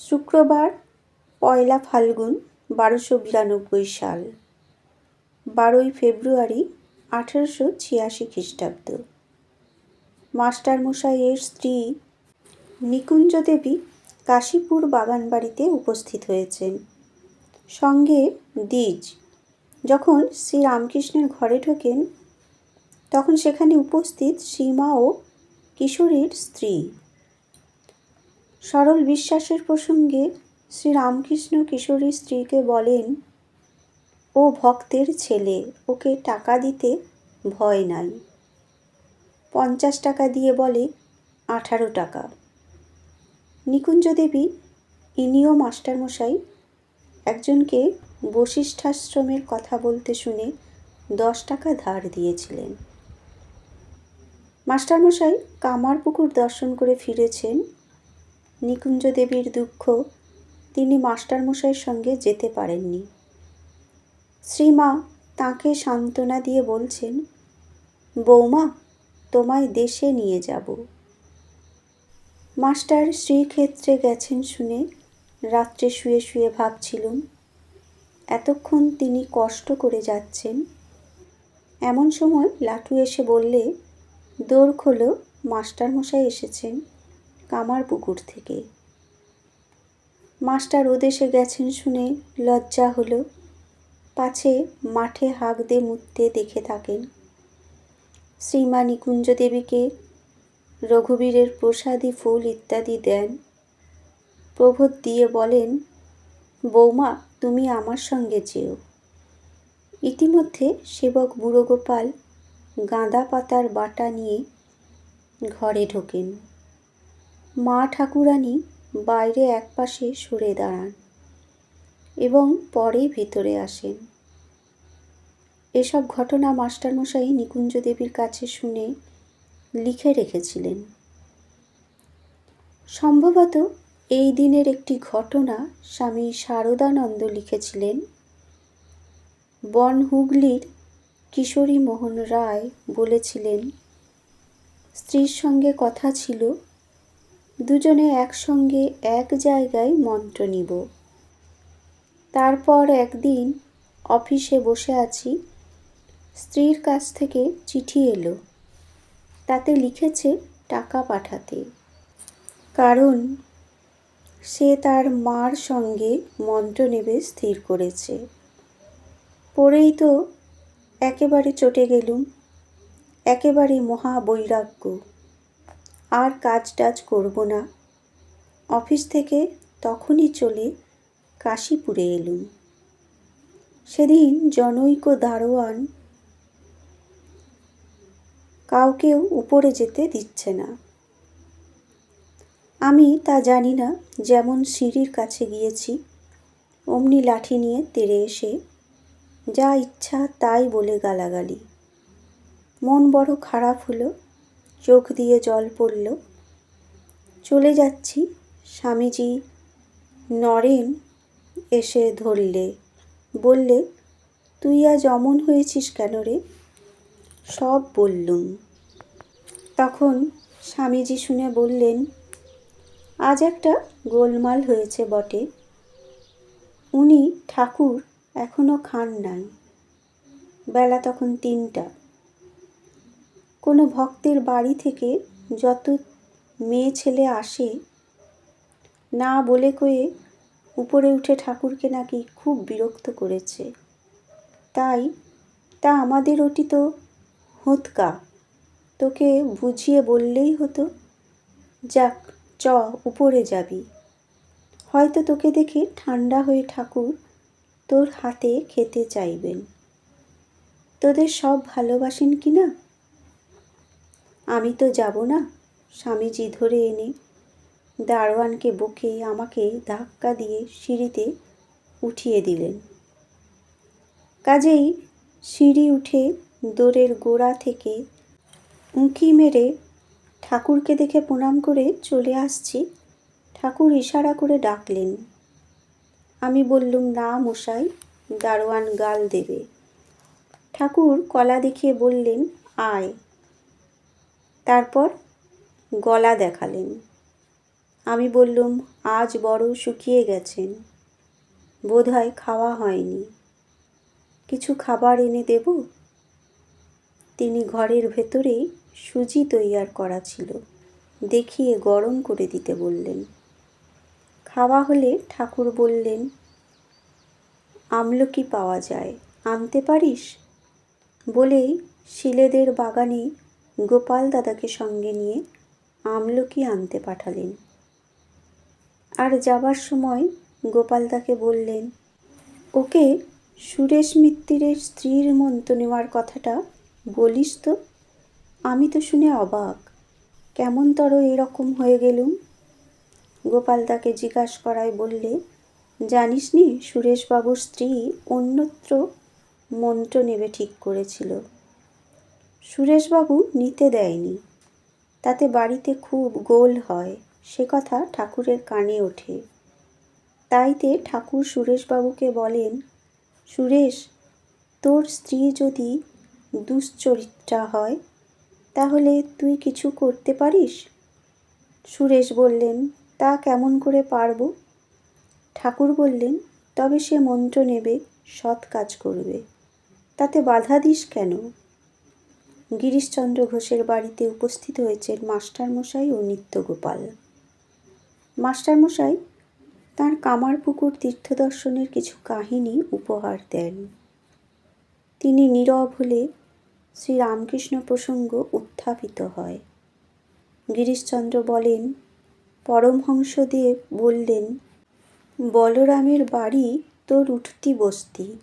শুক্রবার, পয়লা ফাল্গুন, বারোশো বিরানব্বই সাল। বারোই ফেব্রুয়ারি, আঠেরোশো ছিয়াশি খ্রিস্টাব্দ। মাস্টারমশাইয়ের স্ত্রী নিকুঞ্জ দেবী কাশীপুর বাগানবাড়িতে উপস্থিত হয়েছেন। সঙ্গে দ্বিজ, যখন শ্রী রামকৃষ্ণের ঘরে ঢোকেন, তখন সেখানে উপস্থিত সীমা ও কিশোরীর স্ত্রী। সরল বিশ্বাসের প্রসঙ্গে শ্রী রামকৃষ্ণ কিশোরীর স্ত্রীকে বলেন, ও ভক্তের ছেলে, ওকে টাকা দিতে ভয় নাই। পঞ্চাশ টাকা দিয়ে বলে, আঠারো টাকা। নিকুঞ্জ দেবী ইনিও মাস্টারমশাই, একজনকে বশিষ্ঠাশ্রমের কথা বলতে শুনে দশ টাকা ধার দিয়েছিলেন। মাস্টারমশাই কামার পুকুর দর্শন করে ফিরেছেন নিকুঞ্জ দেবীর দুঃখ তিনি মাস্টারমশাইয়ের সঙ্গে যেতে পারেননি। শ্রীমা তাকে সান্ত্বনা দিয়ে বলছেন, বৌমা, তোমায় দেশে নিয়ে যাব। মাস্টার শ্রীক্ষেত্রে গেছেন শুনে রাত্রে শুয়ে শুয়ে ভাবছিলুম এতক্ষণ তিনি কষ্ট করে যাচ্ছেন। এমন সময় লাটু এসে বললে দৌড় খোলো, মাস্টারমশাই এসেছেন। কামার পুকুর থেকে। মাস্টার ওদেশে গেছেন শুনে লজ্জা হলো। পাছে মাঠে হাঁক দে মুততে দেখে থাকেন। শ্রীমা নিকুঞ্জ দেবীকে রঘুবীরের প্রসাদী ফুল ইত্যাদি দেন। প্রবোধ দিয়ে বলেন, বৌমা, তুমি আমার সঙ্গে যেও। ইতিমধ্যে সেবক বুড়োগোপাল গাঁদা পাতার বাটা নিয়ে ঘরে ঢোকেন। মা ঠাকুরানী বাইরে একপাশে সরে দাঁড়ান এবং পরে ভিতরে আসেন। এসব ঘটনা মাস্টারমশাই নিকুঞ্জ দেবীর কাছে শুনে লিখে রেখেছিলেন। সম্ভবত এই দিনের একটি ঘটনা স্বামী শারদানন্দ লিখেছিলেন। বন হুগলির কিশোরী মোহন রায় বলেছিলেন, স্ত্রীর সঙ্গে কথা ছিল দুজনে একসঙ্গে এক জায়গায় মন্ত্র নিব। তারপর একদিন অফিসে বসে আছি। স্ত্রীর কাছ থেকে চিঠি এলো। তাতে লিখেছে টাকা পাঠাতে। কারণ সে তার মার সঙ্গে মন্ত্র নেবে স্থির করেছে। পড়েই তো একেবারে চটে গেলুম। একেবারে মহা বৈরাগ্য আর কাজ টাজ করব না। অফিস থেকে তখনই চলে কাশীপুরে এলুম। সেদিন জনৈক দারোয়ান কাউকেও উপরে যেতে দিচ্ছে না। আমি তা জানি না যেমন সিঁড়ির কাছে গিয়েছি, অমনি লাঠি নিয়ে তেড়ে এসে যা ইচ্ছা তাই বলে গালাগালি। মন বড় খারাপ হলো চোখ দিয়ে জল পড়ল। চলে যাচ্ছি, স্বামীজি নরেন এসে ধরলে, বললে, তুই আজ অমন হয়েছিস কেন রে? সব বললুম। তখন স্বামীজি শুনে বললেন, আজ একটা গোলমাল হয়েছে বটে। উনি ঠাকুর এখনও খান নাই। বেলা তখন তিনটা। কোনো ভক্তের বাড়ি থেকে যত মেয়ে ছেলে আসে, না বলে কয়ে উপরে উঠে ঠাকুরকে নাকি খুব বিরক্ত করেছে। তাই তা আমাদের ওটি তো হুৎকা তোকে বুঝিয়ে বললেই হতো, যাক, চ, উপরে যাবি। হয়তো তোকে দেখে ঠান্ডা হয়ে ঠাকুর তোর হাতে খেতে চাইবেন। তোদের সব ভালোবাসেন কি না? আমি তো যাব না, স্বামীজি ধরে এনে দারোয়ানকে বকে আমাকে ধাক্কা দিয়ে সিঁড়িতে উঠিয়ে দিলেন। কাজেই সিঁড়ি উঠে দোরের গোড়া থেকে উঁকি মেরে ঠাকুরকে দেখে প্রণাম করে চলে আসছি। ঠাকুর ইশারা করে ডাকলেন। আমি বললুম, না মশাই, দারোয়ান গাল দেবে। ঠাকুর কলা দেখিয়ে বললেন, আয়। তারপর গলা দেখালেন। আমি বললুম, আজ বড় শুকিয়ে গেছেন। বোধহয় খাওয়া হয়নি। কিছু খাবার এনে দেব? তিনি ঘরের ভেতরেই সুজি তৈয়ার করা ছিল। দেখিয়ে গরম করে দিতে বললেন। খাওয়া হলে ঠাকুর বললেন, আমলকি পাওয়া যায়, আনতে পারিস? বলেই শিলেদের বাগানে গোপাল দাদাকে সঙ্গে নিয়ে আমলকি আনতে পাঠালেন। আর যাবার সময় গোপাল গোপালদাকে বললেন, ওকে সুরেশ মিত্তিরের স্ত্রীর মন্ত্র নেওয়ার কথাটা বলিস তো? আমি তো শুনে অবাক। কেমন তর এরকম হয়ে গেলুম? গোপাল গোপালদাকে জিজ্ঞাস করায় বললে জানিস নি সুরেশবাবুর স্ত্রী অন্যত্র মন্ত্র নেবে ঠিক করেছিল। সুরেশবাবু নিতে দেয়নি। তাতে বাড়িতে খুব গোল হয়, সে কথা ঠাকুরের কানে ওঠে। তাইতে ঠাকুর সুরেশবাবুকে বলেন, সুরেশ, তোর স্ত্রী যদি দুশ্চরিত্রা হয়, তাহলে তুই কিছু করতে পারিস? সুরেশ বললেন, তা কেমন করে পারব? ঠাকুর বললেন, তবে সে মন্ত্র নেবে, সৎ কাজ করবে। তাতে বাধা দিস কেন? গিরিশচন্দ্র ঘোষের বাড়িতে উপস্থিত হয়েছেন মাস্টারমশাই ও নিত্যগোপাল। মাস্টারমশাই তাঁর কামারপুকুর তীর্থদর্শনের কিছু কাহিনী উপহার দেন। তিনি নীরব হলে শ্রীরামকৃষ্ণ প্রসঙ্গ উত্থাপিত হয়। গিরিশচন্দ্র বলেন, পরমহংসদেব বললেন, বলরামের বাড়ি তোর উঠতি বস্তি,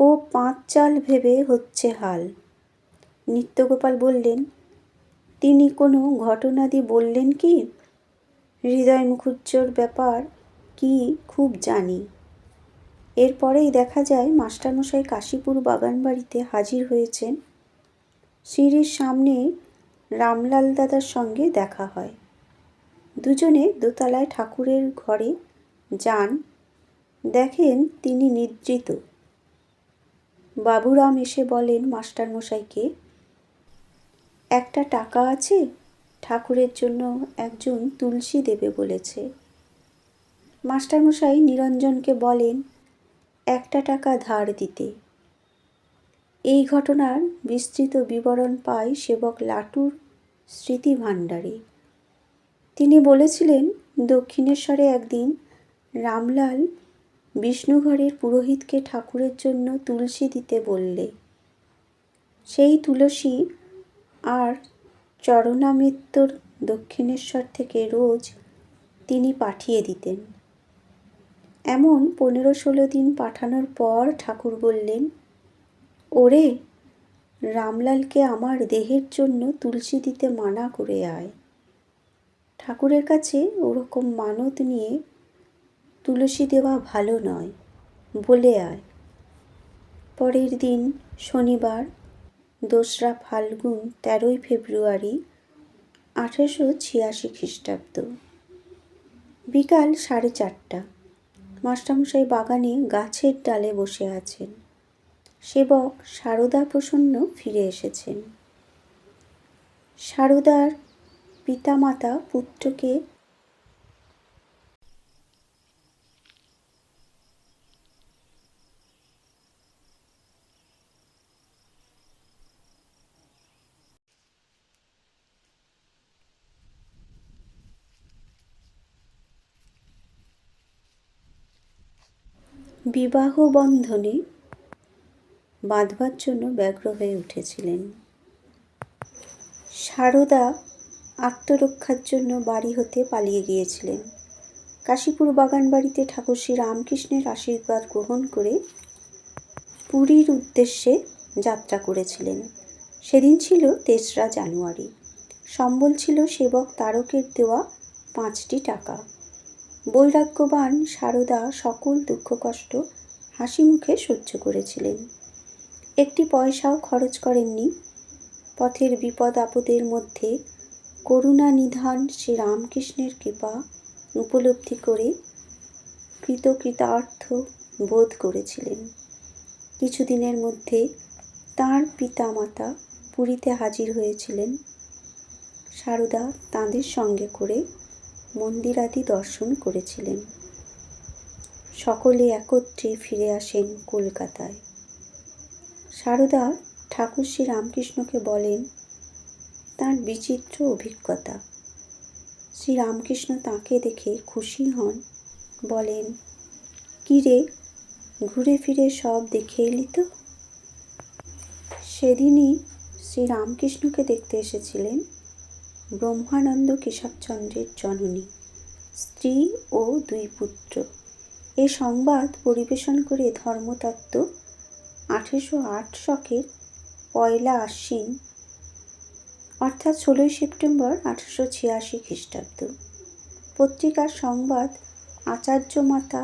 ও পাঁচ চাল ভেবে হচ্ছে হাল। নিত্যগোপাল বললেন, তিনি কোনো ঘটনাদি বললেন কি? হৃদয় মুখুজ্জর ব্যাপার কি খুব জানি। এরপরেই দেখা যায় মাস্টারমশাই কাশীপুর বাগানবাড়িতে হাজির হয়েছেন। সিঁড়ির সামনে রামলাল দাদার সঙ্গে দেখা হয়। দুজনে দোতলায় ঠাকুরের ঘরে যান। দেখেন তিনি নিদ্রিত। বাবুরাম এসে বলেন মাস্টারমশাইকে একটা টাকা আছে? ঠাকুরের জন্য একজন তুলসী দেবে বলেছে। মাস্টারমশাই নিরঞ্জনকে বলেন, একটা টাকা ধার দিতে। এই ঘটনার বিস্তৃত বিবরণ পাই সেবক লাটুর স্মৃতি ভাণ্ডারে। তিনি বলেছিলেন, দক্ষিণেশ্বরে একদিন রামলাল বিষ্ণুঘরের পুরোহিতকে ঠাকুরের জন্য তুলসী দিতে বললে। সেই তুলসী আর চরণামিত্তর দক্ষিণেশ্বর থেকে রোজ তিনি পাঠিয়ে দিতেন। এমন পনেরো ষোলো দিন পাঠানোর পর ঠাকুর বললেন, ওরে, রামলালকে আমার দেহের জন্য তুলসী দিতে মানা করে আয়। ঠাকুরের কাছে ওরকম মানত নিয়ে তুলসী দেওয়া ভালো নয়, বলে আয়। পরের দিন শনিবার দোসরা ফাল্গুন তেরোই ফেব্রুয়ারি আঠেরোশো ছিয়াশি খ্রিস্টাব্দ। বিকাল সাড়ে চারটা। মাস্টারমশাই বাগানে গাছের ডালে বসে আছেন। সেবক সারদা প্রসন্ন ফিরে এসেছেন। সারদার পিতামাতা পুত্রকে বিবাহ বন্ধনে বাঁধবার জন্য ব্যগ্র হয়ে উঠেছিলেন। সারদা আত্মরক্ষার জন্য বাড়ি হতে পালিয়ে গিয়েছিলেন। কাশীপুর বাগান বাড়িতে ঠাকুর শ্রী রামকৃষ্ণের আশীর্বাদ গ্রহণ করে পুরীর উদ্দেশ্যে যাত্রা করেছিলেন। সেদিন ছিল তেসরা জানুয়ারি। সম্বল ছিল সেবক তারকের দেওয়া পাঁচটি টাকা। বৈরাগ্যবান সারদা সকল দুঃখ কষ্ট হাসি মুখে সহ্য করেছিলেন। একটি পয়সাও খরচ করেননি। পথের বিপদ আপদের মধ্যে করুণা নিধান শ্রী রামকৃষ্ণের কৃপা উপলব্ধি করে কৃতকৃতার্থ বোধ করেছিলেন। কিছুদিনের মধ্যে তাঁর পিতামাতা পুরীতে হাজির হয়েছিলেন। সারদা তাঁদের সঙ্গে করে মন্দিরাদি দর্শন করেছিলেন। সকলে একত্রে ফিরে আসেন কলকাতায়। সারদা ঠাকুর শ্রী রামকৃষ্ণকে বলেন, তার বিচিত্র অভিজ্ঞতা। শ্রী রামকৃষ্ণ তাকে দেখে খুশি হন। বলেন, কী রে, ঘুরে ফিরে সব দেখে এলি তো? সেদিনই শ্রী রামকৃষ্ণকে দেখতে এসেছিলেন ব্রহ্মানন্দ কেশবচন্দ্রের জননী, স্ত্রী ও দুই পুত্র। এ সংবাদ পরিবেশন করে ধর্মতত্ত্ব আঠেরোশো আট শকের পয়লা আশ্বিন, অর্থাৎ ষোলোই সেপ্টেম্বর আঠেরোশো ছিয়াশি খ্রিস্টাব্দ। পত্রিকার সংবাদ আচার্য মাতা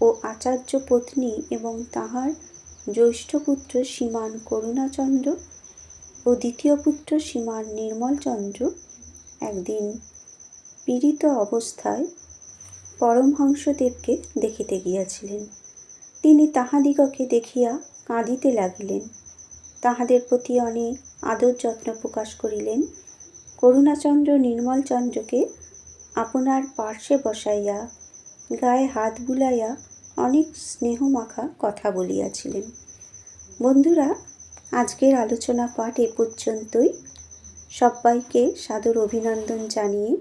ও আচার্য পত্নী এবং তাহার জ্যৈষ্ঠ পুত্র শ্রীমান করুণাচন্দ্র ও দ্বিতীয় পুত্র শ্রীমান নির্মলচন্দ্র একদিন পীড়িত অবস্থায় পরমহংসদেবকে দেখিতে গিয়াছিলেন। তিনি তাহাদিগকে দেখিয়া কাঁদিতে লাগিলেন। তাহাদের প্রতি অনেক আদর যত্ন প্রকাশ করিলেন। করুণাচন্দ্র নির্মলচন্দ্রকে আপনার পার্শ্বে বসাইয়া, গায়ে হাত বুলাইয়া অনেক স্নেহমাখা কথা বলিয়াছিলেন। বন্ধুরা আজকের আলোচনা পাঠ এ পর্যন্তই। সবাইকে সাদর অভিনন্দন জানিয়ে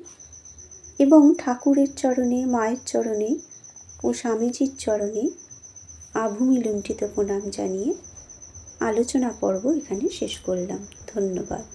এবং ঠাকুরের চরণে, মায়ের চরণে ও স্বামীজির চরণে আভূমি লুণ্ঠিত প্রণাম জানিয়ে আলোচনা পর্ব এখানে শেষ করলাম। ধন্যবাদ।